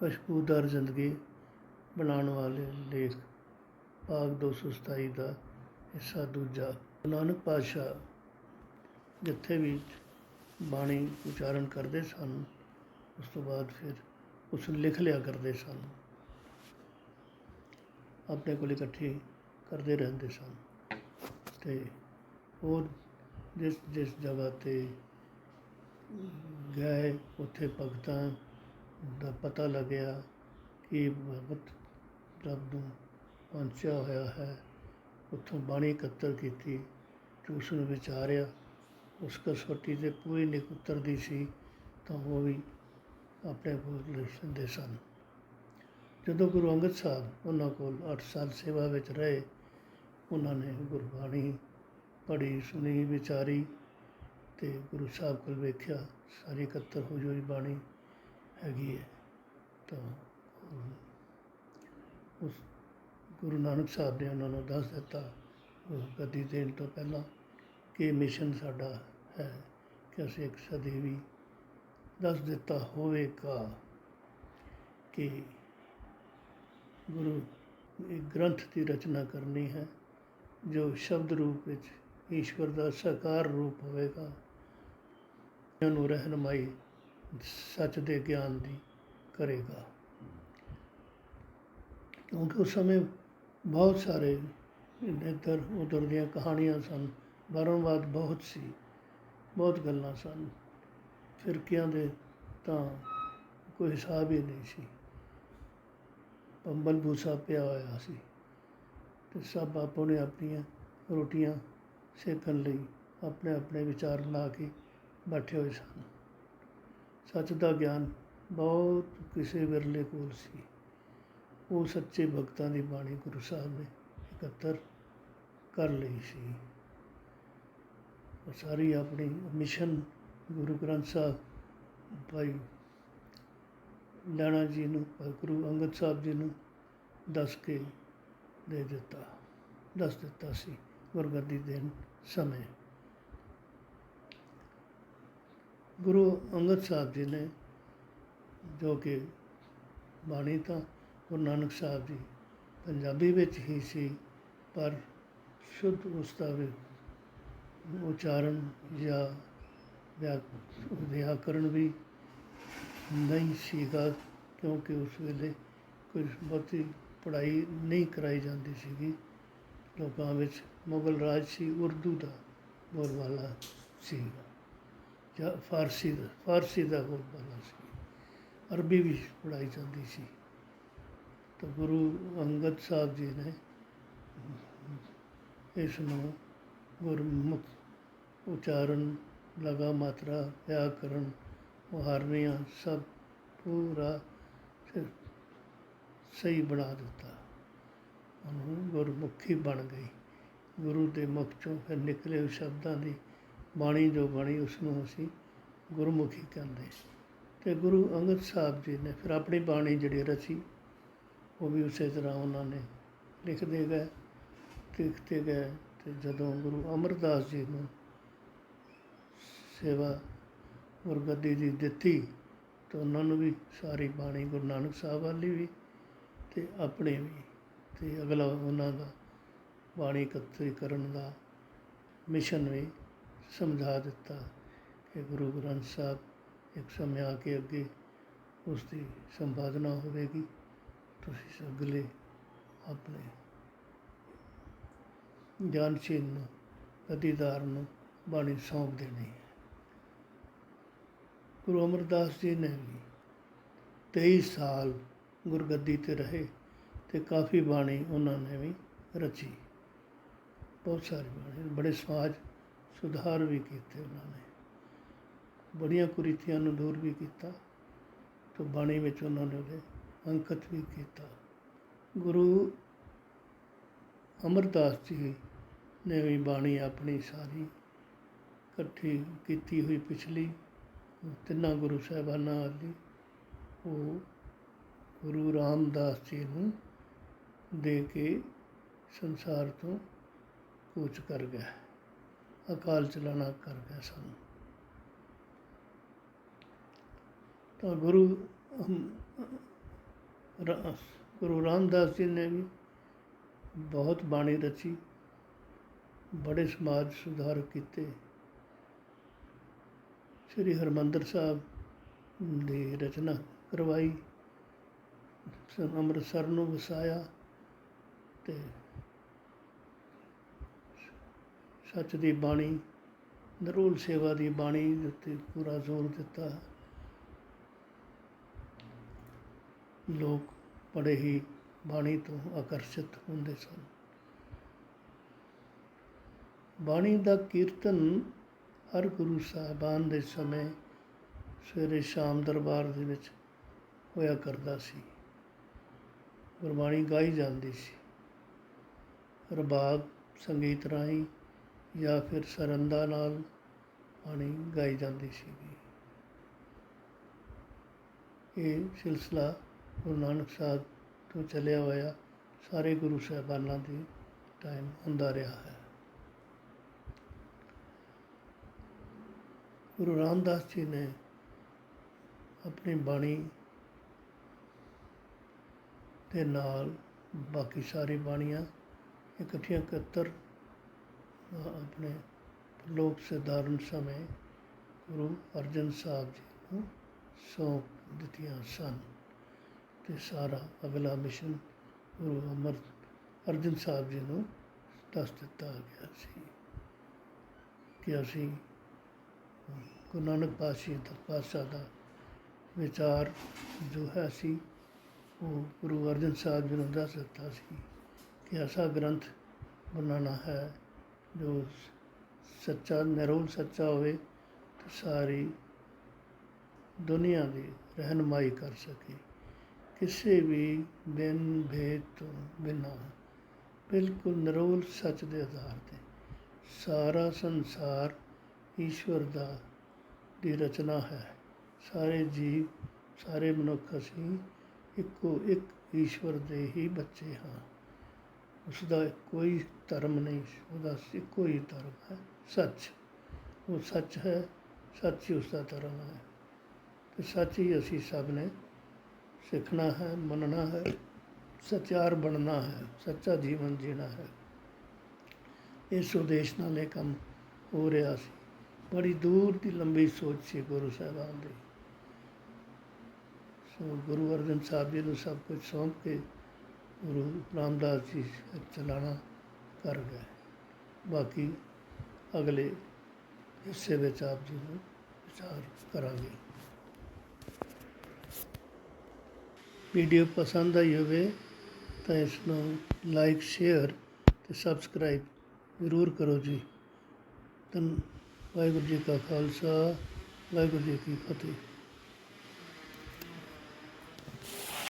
ਖੁਸ਼ਬੂਦਾਰ ਜ਼ਿੰਦਗੀ ਬਣਾਉਣ ਵਾਲੇ ਲੇਖ, ਭਾਗ 227 ਦਾ ਹਿੱਸਾ ਦੂਜਾ। ਗੁਰੂ ਨਾਨਕ ਪਾਤਸ਼ਾਹ ਜਿੱਥੇ ਵੀ ਬਾਣੀ ਉਚਾਰਨ ਕਰਦੇ ਸਨ, ਉਸ ਤੋਂ ਬਾਅਦ ਫਿਰ ਉਸ ਨੂੰ ਲਿਖ ਲਿਆ ਕਰਦੇ ਸਨ। ਆਪਣੇ ਕੋਲ ਇਕੱਠੀ ਕਰਦੇ ਰਹਿੰਦੇ ਸਨ। ਤੇ ਹੋਰ ਜਿਸ ਜਿਸ ਜਗ੍ਹਾ ਤੇ ਗਏ, ਉੱਥੇ ਭਗਤਾਂ ਦਾ ਪਤਾ ਲੱਗਿਆ ਕਿ ਭਗਤ ਰੱਬ ਨੂੰ ਪਹੁੰਚਿਆ ਹੋਇਆ ਹੈ। ਉੱਥੋਂ ਬਾਣੀ ਇਕੱਤਰ ਕੀਤੀ, ਤੇ ਉਸ ਨੂੰ ਵਿਚਾਰਿਆ, ਉਸ ਕਸੌਟੀ ਤੇ ਪੂਰੀ ਨਿਕ ਉਤਰਦੀ ਸੀ ਤਾਂ ਉਹ ਵੀ ਆਪਣੇ ਕੋਲ ਲਿਖਦੇ ਸਨ। ਜਦੋਂ ਗੁਰੂ ਅੰਗਦ ਸਾਹਿਬ ਉਹਨਾਂ ਕੋਲ 8 ਸਾਲ ਸੇਵਾ ਵਿੱਚ ਰਹੇ, ਉਹਨਾਂ ਨੇ ਗੁਰਬਾਣੀ ਪੜ੍ਹੀ, ਸੁਣੀ, ਵਿਚਾਰੀ ਤੇ ਗੁਰੂ ਸਾਹਿਬ ਕੋਲ ਵੇਖਿਆ, ਸਾਰੀ ਇਕੱਤਰ ਹੋਈ ਹੋਈ ਬਾਣੀ ਹੈਗੀ ਹੈ, ਤਾਂ ਉਸ ਗੁਰੂ ਨਾਨਕ ਸਾਹਿਬ ਨੇ ਉਹਨਾਂ ਨੂੰ ਦੱਸ ਦਿੱਤਾ ਉਹ ਗੱਦੀ ਦੇਣ ਤੋਂ ਪਹਿਲਾਂ ਕਿ ਮਿਸ਼ਨ ਸਾਡਾ ਹੈ ਕਿ ਅਸੀਂ ਇੱਕ ਸਦੀਵੀ ਦੱਸ ਦਿੱਤਾ ਹੋਵੇਗਾ ਕਿ ਗੁਰੂ ਇੱਕ ਗ੍ਰੰਥ ਦੀ ਰਚਨਾ ਕਰਨੀ ਹੈ, ਜੋ ਸ਼ਬਦ ਰੂਪ ਵਿੱਚ ਈਸ਼ਵਰ ਦਾ ਸਾਕਾਰ ਰੂਪ ਹੋਵੇਗਾ ਇਹਨਾਂ ਨੂੰ ਰਹਿਨਮਾਈ ਸੱਚ ਦੇ ਗਿਆਨ ਦੀ ਕਰੇਗਾ। ਕਿਉਂਕਿ ਉਸ ਸਮੇਂ ਬਹੁਤ ਸਾਰੇ ਇੱਧਰ ਉੱਧਰ ਦੀਆਂ ਕਹਾਣੀਆਂ ਸਨ। ਬਾਰੰਬਾਰ ਬਹੁਤ ਸੀ, ਬਹੁਤ ਗੱਲਾਂ ਸਨ। ਫਿਰਕਿਆਂ ਦੇ ਤਾਂ ਕੋਈ ਹਿਸਾਬ ਹੀ ਨਹੀਂ ਸੀ। ਪੰਬਲ ਭੂਸਾ ਪਿਆ ਹੋਇਆ ਸੀ ਤੇ ਸਭ ਆਪੋ ਨੇ ਆਪਣੀਆਂ ਰੋਟੀਆਂ ਸੇਕਣ ਲਈ ਆਪਣੇ ਆਪਣੇ ਵਿਚਾਰ ਲਾ ਕੇ ਬੈਠੇ ਹੋਏ ਸਨ। ਸੱਚ ਦਾ ਗਿਆਨ ਬਹੁਤ ਕਿਸੇ ਵਿਰਲੇ ਕੋਲ ਸੀ। ਉਹ ਸੱਚੇ ਭਗਤਾਂ ਦੀ ਬਾਣੀ ਗੁਰੂ ਸਾਹਿਬ ਨੇ ਇਕੱਤਰ ਕਰ ਲਈ ਸੀ। ਉਹ ਸਾਰੀ ਆਪਣੀ ਮਿਸ਼ਨ ਗੁਰੂ ਗ੍ਰੰਥ ਸਾਹਿਬ ਭਾਈ ਲਾਣਾ ਜੀ ਨੂੰ, ਭਾਈ ਗੁਰੂ ਅੰਗਦ ਸਾਹਿਬ ਜੀ ਨੂੰ ਦੱਸ ਕੇ ਦੇ ਦਿੱਤਾ, ਦੱਸ ਦਿੱਤਾ ਸੀ ਗੁਰਗੱਦੀ ਦੇਣ ਸਮੇਂ। ਗੁਰੂ ਅੰਗਦ ਸਾਹਿਬ ਜੀ ਨੇ ਜੋ ਕਿ ਬਾਣੀ ਤਾਂ ਗੁਰੂ ਨਾਨਕ ਸਾਹਿਬ ਜੀ ਪੰਜਾਬੀ ਵਿੱਚ ਹੀ ਸੀ, ਪਰ ਸ਼ੁੱਧ ਉਸਦਾ ਉਚਾਰਨ ਜਾਂ ਵਿਆਕਰਨ ਵੀ ਨਹੀਂ ਸੀਗਾ, ਕਿਉਂਕਿ ਉਸ ਵੇਲੇ ਕੋਈ ਬਹੁਤੀ ਪੜ੍ਹਾਈ ਨਹੀਂ ਕਰਾਈ ਜਾਂਦੀ ਸੀਗੀ। ਲੋਕਾਂ ਵਿੱਚ ਮੁਗਲ ਰਾਜ ਸੀ, ਉਰਦੂ ਦਾ ਬੋਲਬਾਲਾ ਸੀ। ਜਾਂ ਫਾਰਸੀ ਦਾ ਫਾਰਸੀ ਦਾ ਬੋਲਬਾਲਾ ਸੀ। ਅਰਬੀ ਵੀ ਪੜ੍ਹਾਈ ਜਾਂਦੀ ਸੀ। ਤਾਂ ਗੁਰੂ ਅੰਗਦ ਸਾਹਿਬ ਜੀ ਨੇ ਇਸ ਨੂੰ ਗੁਰਮੁਖ ਉਚਾਰਨ, ਲਗਾ ਮਾਤਰਾ ਵਿਆਕਰਨ ਮੁਹਾਰਨੀਆਂ ਸਭ ਪੂਰਾ ਫਿਰ ਸਹੀ ਬਣਾ ਦਿੱਤਾ। ਉਹਨੂੰ ਗੁਰਮੁਖੀ ਬਣ ਗਈ। ਗੁਰੂ ਦੇ ਮੁਖ ਚੋਂ ਫਿਰ ਨਿਕਲੇ ਸ਼ਬਦਾਂ ਦੀ ਬਾਣੀ ਜੋ ਬਣੀ ਉਸ ਨੂੰ ਅਸੀਂ ਗੁਰਮੁਖੀ ਕਹਿੰਦੇ ਤੇ ਗੁਰੂ ਅੰਗਦ ਸਾਹਿਬ ਜੀ ਨੇ ਫਿਰ ਆਪਣੀ ਬਾਣੀ ਜਿਹੜੀ ਰਚੀ, ਉਹ ਵੀ ਉਸੇ ਤਰ੍ਹਾਂ ਉਹਨਾਂ ਨੇ ਲਿਖਦੇ ਗਏ ਲਿਖਦੇ ਗਏ ਤੇ ਜਦੋਂ ਗੁਰੂ ਅਮਰਦਾਸ ਜੀ ਨੂੰ ਸੇਵਾ ਗੁਰਗੱਦੀ ਦੀ ਦਿੱਤੀ, ਤਾਂ ਉਹਨਾਂ ਨੂੰ ਵੀ ਸਾਰੀ ਬਾਣੀ ਗੁਰੂ ਨਾਨਕ ਸਾਹਿਬ ਵਾਲੀ ਵੀ ਤੇ ਆਪਣੇ ਵੀ ਤੇ ਅਗਲਾ ਉਹਨਾਂ ਦਾ ਬਾਣੀ ਇਕੱਤਰੀ ਕਰਨ ਦਾ ਮਿਸ਼ਨ ਵੀ ਸਮਝਾ ਦਿੱਤਾ ਕਿ ਗੁਰੂ ਗ੍ਰੰਥ ਸਾਹਿਬ ਇੱਕ ਸਮੇਂ ਆ ਕੇ ਅੱਗੇ ਉਸ ਦੀ ਸੰਪਾਦਨਾ ਹੋਵੇਗੀ। ਤੁਸੀਂ ਅਗਲੇ ਆਪਣੇ ਜਾਨਸ਼ੀਨ ਨੂੰ ਗਦੀਦਾਰ ਨੂੰ ਬਾਣੀ ਸੌਂਪ ਦੇਣੀ ਹੈ। ਗੁਰੂ ਅਮਰਦਾਸ ਜੀ ਨੇ ਵੀ 23 ਸਾਲ ਗੁਰਗੱਦੀ ਤੇ ਰਹੇ ਤੇ ਕਾਫੀ ਬਾਣੀ ਉਹਨਾਂ ਨੇ ਵੀ ਰਚੀ। ਬਹੁਤ ਸਾਰੀ ਬਾਣੀ, ਬੜੇ ਸਮਾਜ ਸੁਧਾਰ ਵੀ ਕੀਤੇ ਉਹਨਾਂ ਨੇ। ਬੜੀਆਂ ਕੁਰੀਤੀਆਂ ਨੂੰ ਦੂਰ ਵੀ ਕੀਤਾ ਤੇ ਬਾਣੀ ਵਿੱਚ ਉਹਨਾਂ ਨੇ ਉਹਦੇ ਅੰਕਿਤ ਵੀ ਕੀਤਾ। ਗੁਰੂ ਅਮਰਦਾਸ ਜੀ ਨੇ ਵੀ ਬਾਣੀ ਆਪਣੀ ਸਾਰੀ ਇਕੱਠੀ ਕੀਤੀ ਹੋਈ ਪਿਛਲੀ, ਤਿੰਨਾਂ ਗੁਰੂ ਸਾਹਿਬਾਨਾਂ ਵਾਲੀ। ਉਹ ਗੁਰੂ ਰਾਮਦਾਸ ਜੀ ਨੂੰ ਦੇ ਕੇ ਸੰਸਾਰ ਤੋਂ ਕੂਚ ਕਰ ਗਿਆ। ਅਕਾਲ ਚਲਾਣਾ ਕਰ ਗਿਆ ਸਨ। ਤਾਂ ਗੁਰੂ ਗੁਰੂ ਰਾਮਦਾਸ ਜੀ ਨੇ ਵੀ ਬਹੁਤ ਬਾਣੀ ਰਚੀ, ਬੜੇ ਸਮਾਜ ਸੁਧਾਰ ਕੀਤੇ। ਸ੍ਰੀ ਹਰਮੰਦਰ ਸਾਹਿਬ ਦੀ ਰਚਨਾ ਕਰਵਾਈ। ਅੰਮ੍ਰਿਤਸਰ ਨੂੰ ਵਸਾਇਆ ਤੇ ਸੱਚ ਦੀ ਬਾਣੀ, ਨਰੂਲ ਸੇਵਾ ਦੀ ਬਾਣੀ ਦੇ ਉੱਤੇ ਪੂਰਾ ਜ਼ੋਰ ਦਿੱਤਾ। ਲੋਕ ਬੜੇ ਹੀ ਬਾਣੀ ਤੋਂ ਆਕਰਸ਼ਿਤ ਹੁੰਦੇ ਸਨ। ਬਾਣੀ ਦਾ ਕੀਰਤਨ ਹਰ ਗੁਰੂ ਸਾਹਿਬਾਨ ਦੇ ਸਮੇਂ ਸਵੇਰੇ ਸ਼ਾਮ ਦਰਬਾਰ ਦੇ ਵਿੱਚ ਹੋਇਆ ਕਰਦਾ ਸੀ। ਗੁਰਬਾਣੀ ਗਾਈ ਜਾਂਦੀ ਸੀ। ਰਬਾਬ ਸੰਗੀਤ ਰਾਹੀਂ ਜਾਂ ਫਿਰ ਸਰੰਦਾ ਨਾਲ ਬਾਣੀ ਗਾਈ ਜਾਂਦੀ ਸੀਗੀ। ਇਹ ਸਿਲਸਿਲਾ ਗੁਰੂ ਨਾਨਕ ਸਾਹਿਬ ਤੋਂ ਚੱਲਿਆ ਹੋਇਆ ਸਾਰੇ ਗੁਰੂ ਸਾਹਿਬਾਨਾਂ ਦੇ ਟਾਈਮ ਹੁੰਦਾ ਰਿਹਾ ਹੈ। ਗੁਰੂ ਰਾਮਦਾਸ ਜੀ ਨੇ ਆਪਣੀ ਬਾਣੀ ਦੇ ਨਾਲ ਬਾਕੀ ਸਾਰੀ ਬਾਣੀਆਂ ਇਕੱਠੀਆਂ ਇਕੱਤਰ ਅ, ਆਪਣੇ ਲੋਕ ਸਧਾਰਨ ਸਮੇਂ ਗੁਰੂ ਅਰਜਨ ਸਾਹਿਬ ਜੀ ਨੂੰ ਸੌਂਪ ਦਿੱਤੀਆਂ ਸਨ ਤੇ ਸਾਰਾ ਅਗਲਾ ਮਿਸ਼ਨ ਗੁਰੂ ਅਮਰ ਅਰਜਨ ਸਾਹਿਬ ਜੀ ਨੂੰ ਦੱਸ ਦਿੱਤਾ ਗਿਆ ਸੀ ਕਿ ਅਸੀਂ ਗੁਰੂ ਨਾਨਕ ਪਾਤਸ਼ਾਹ ਦਾ ਪਾਤਸ਼ਾਹ ਦਾ ਵਿਚਾਰ ਜੋ ਹੈ ਸੀ, ਉਹ ਗੁਰੂ ਅਰਜਨ ਸਾਹਿਬ ਜੀ ਨੂੰ ਦੱਸ ਦਿੱਤਾ ਸੀ ਕਿ ਐਸਾ ਗ੍ਰੰਥ ਬਣਾਉਣਾ ਹੈ ਜੋ ਸੱਚਾ, ਨਿਰੋਲ ਸੱਚਾ ਹੋਵੇ ਤੇ ਸਾਰੀ ਦੁਨੀਆ ਦੀ ਰਹਿਨਮਾਈ ਕਰ ਸਕੇ। ਕਿਸੇ ਵੀ ਬਿਨ ਭੇਦ ਤੋਂ ਬਿਨਾਂ ਬਿਲਕੁਲ ਨਿਰੋਲ ਸੱਚ ਦੇ ਆਧਾਰ ਤੇ ਸਾਰਾ ਸੰਸਾਰ ਈਸ਼ਵਰ ਦਾ ਦੀ ਰਚਨਾ ਹੈ। ਸਾਰੇ ਜੀਵ, ਸਾਰੇ ਮਨੁੱਖ ਅਸੀਂ ਇੱਕੋ ਇੱਕ ਈਸ਼ਵਰ ਦੇ ਹੀ ਬੱਚੇ ਹਾਂ। ਉਸ ਦਾ ਕੋਈ ਧਰਮ ਨਹੀਂ, ਉਹਦਾ ਇੱਕੋ ਹੀ ਧਰਮ ਹੈ, ਸੱਚ। ਉਹ ਸੱਚ ਹੈ, ਸੱਚ ਹੀ ਉਸ ਦਾ ਧਰਮ ਹੈ। ਤੇ ਸੱਚ ਹੀ ਅਸੀਂ ਸਭ ਨੇ ਸਿੱਖਣਾ ਹੈ, ਮੰਨਣਾ ਹੈ, ਸੱਚਾਰ ਬਣਨਾ ਹੈ, ਸੱਚਾ ਜੀਵਨ ਜੀਣਾ ਹੈ। ਇਸ ਉਦੇਸ਼ ਨਾਲ ਇਹ ਕੰਮ ਹੋ ਰਿਹਾ ਸੀ। ਬੜੀ ਦੂਰ ਦੀ ਲੰਬੀ ਸੋਚ ਸੀ ਗੁਰੂ ਸਾਹਿਬਾਨ ਦੀ। ਸੋ ਗੁਰੂ ਅਰਜਨ ਸਾਹਿਬ ਜੀ ਨੂੰ ਸਭ ਕੁਝ ਸੌਂਪ ਕੇ ਗੁਰੂ ਰਾਮਦਾਸ ਜੀ ਚਲਾਣਾ ਕਰ ਗਏ। ਬਾਕੀ ਅਗਲੇ ਹਿੱਸੇ ਵਿੱਚ ਆਪ ਜੀ ਨੂੰ ਵਿਚਾਰ ਕਰਾਂਗੇ। ਵੀਡੀਓ ਪਸੰਦ ਆਈ ਹੋਵੇ ਤਾਂ ਇਸ ਨੂੰ ਲਾਈਕ, ਸ਼ੇਅਰ ਤੇ ਸਬਸਕ੍ਰਾਈਬ ਜ਼ਰੂਰ ਕਰੋ ਜੀ। ਧੰਨ ਵਾਹਿਗੁਰੂ ਜੀ ਕਾ ਖਾਲਸਾ, ਵਾਹਿਗੁਰੂ ਜੀ ਕੀ ਫਤਿਹ।